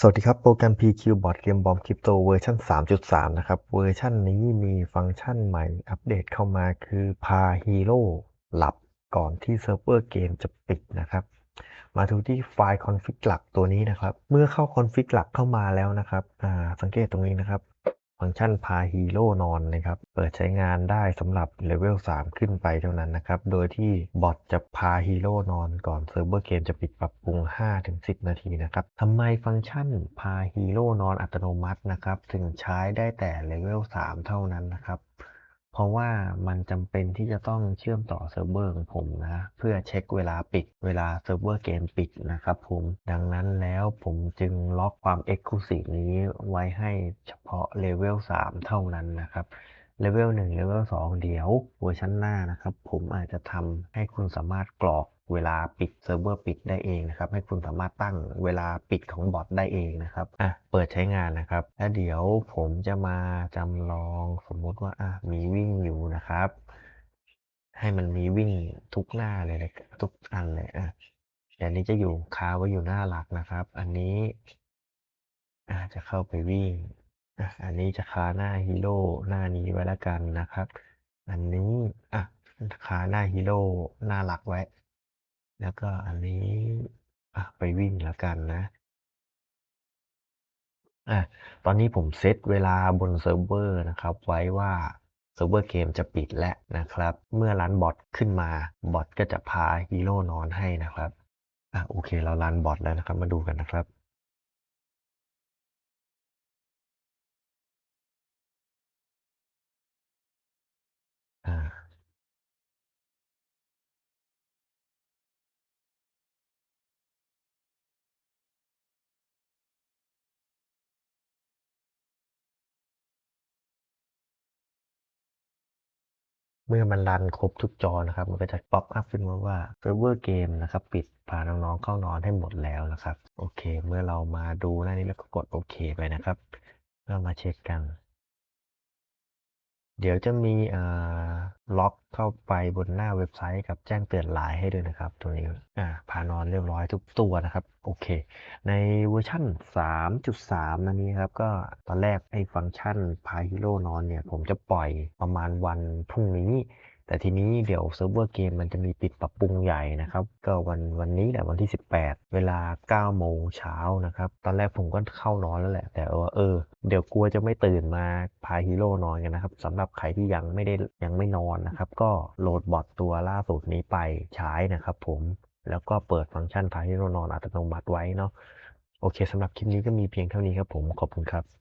สวัสดีครับ โปรแกรม PQ Bot เกมบอมคริปโตเวอร์ชัน3.3 นะครับ เวอร์ชันนี้มีฟังก์ชันใหม่อัปเดตเข้ามาคือพาฮีโร่หลับก่อนที่เซิร์ฟเวอร์เกมจะปิดนะครับ มาดูที่ไฟล์คอนฟิกหลักตัวนี้นะครับ เมื่อเข้าคอนฟิกหลักเข้ามาแล้วนะครับอ่าสังเกตตรงนี้นะครับ ฟังก์ชันพาฮีโร่นอนนะครับ เปิดใช้งานได้สำหรับเลเวล3ขึ้นไปเท่านั้นนะครับ โดยที่บอทจะพาฮีโร่นอนก่อนเซิร์ฟเวอร์เกมจะปิดปรับปรุง 5-10 นาทีนะครับทำไมฟังก์ชันพาฮีโร่นอนอัตโนมัตินะครับ ถึงใช้ได้แต่เลเวล3เท่านั้นนะครับ เพราะว่ามันจำเป็นที่จะต้องเชื่อมต่อเซิร์ฟเวอร์ของผมนะ เพื่อเช็คเวลาปิดเวลาเซิร์ฟเวอร์เกมปิดนะครับผมดังนั้นแล้วผมจึงล็อกความ Exclusive นี้ไว้ให้เฉพาะเลเวล3เท่านั้นนะครับ เลเวล1เลเวล2เดี๋ยวเวอร์ชันหน้านะครับ ผมอาจจะทำให้คุณสามารถกรอกเวลาปิดเซิร์ฟเวอร์ปิดได้เองนะครับ ให้คุณสามารถตั้งเวลาปิดของบอทได้เองนะครับอะเปิดใช้งานนะครับ แล้วเดี๋ยวผมจะมาจำลองสมมติว่าอะมีวิ่งอยู่นะครับ ให้มันมีวิ่งทุกหน้าเลยนะทุกอันเลยอะแต่อันนี้จะอยู่คาไว้อยู่หน้าหลักนะครับ อันนี้อาจะเข้าไปวิ่ง อะอันนี้จะคาหน้าฮีโร่หน้านี้ไว้แล้วกันนะครับ อันนี้อะคาหน้าฮีโร่หน้าหลักไว้ แล้วก็อันนี้อะไปวิ่งแล้วกันนะอะตอนนี้ผมเซตเวลาบนเซิร์ฟเวอร์นะครับ ไว้ว่าเซิร์ฟเวอร์เกมจะปิดแล้วนะครับ เมื่อรันบอทขึ้นมาบอทก็จะพาฮีโร่นอนให้นะครับอะโอเคเรารันบอทแล้วนะครับ มาดูกันนะครับ เมื่อมันรันครบทุกจอนะครับ มันก็จะป๊อปอัพขึ้นมาว่าเซิร์ฟเวอร์เกมนะครับ ปิดพาน้องๆเข้านอนให้หมดแล้วนะครับ โอเค เมื่อเรามาดูหน้านี้แล้วก็กดโอเคไปนะครับเรามาเช็คกัน เดี๋ยวจะมีอ่าล็อกเข้าไปบนหน้าเว็บไซต์กับแจ้งเตือนไลน์ให้ด้วยนะครับ ตัวนี้อ่าพานอนเรียบร้อยทุกตัวนะครับ โอเค ในเวอร์ชัน3.3นันนี้ครับ ก็ตอนแรกไอ้ฟังก์ชันพาฮีโร่นอนเนี่ย ผมจะปล่อยประมาณวันพรุ่งนี้ แต่ทีนี้เดี๋ยวเซิร์ฟเวอร์เกมมันจะมีปิดปรับปรุงใหญ่นะครับ ก็วันวันนี้แหละวันที่ 18 เวลา 9 โมงเช้านะครับ ตอนแรกผมก็เข้านอนแล้วแหละ แต่ว่าเออ เดี๋ยวกลัวจะไม่ตื่นมาพาฮีโร่นอนกันนะครับสำหรับใครที่ยังไม่ได้ยังไม่นอนนะครับ ก็โหลดบอทตัวล่าสุดนี้ไปใช้นะครับผมแล้วก็เปิดฟังก์ชันพาฮีโร่นอนอัตโนมัติไว้เนาะโอเคสำหรับคลิปนี้ก็มีเพียงเท่านี้ครับผมขอบคุณครับ